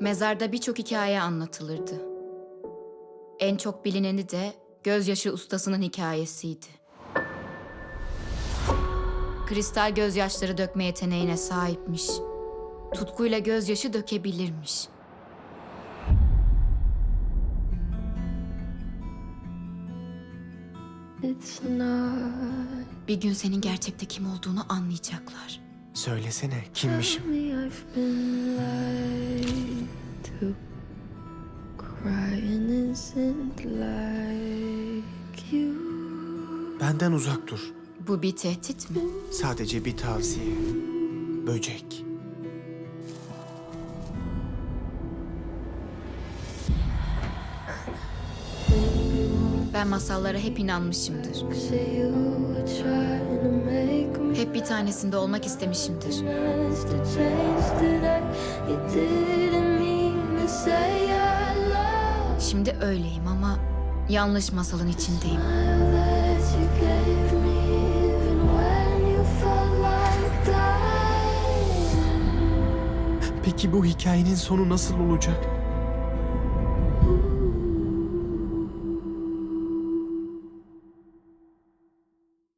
Mezarda birçok hikaye anlatılırdı. En çok bilineni de gözyaşı ustasının hikayesiydi. Kristal gözyaşları dökme yeteneğine sahipmiş. Tutkuyla gözyaşı dökebilirmiş. It's not Bir gün senin gerçekte kim olduğunu anlayacaklar. Söylesene kimmişim? Benden uzak dur. Bu bir tehdit mi? Sadece bir tavsiye. Böcek. Ben masallara hep inanmışımdır. Hep bir tanesinde olmak istemişimdir. Şimdi öyleyim ama yanlış masalın içindeyim. Peki bu hikayenin sonu nasıl olacak?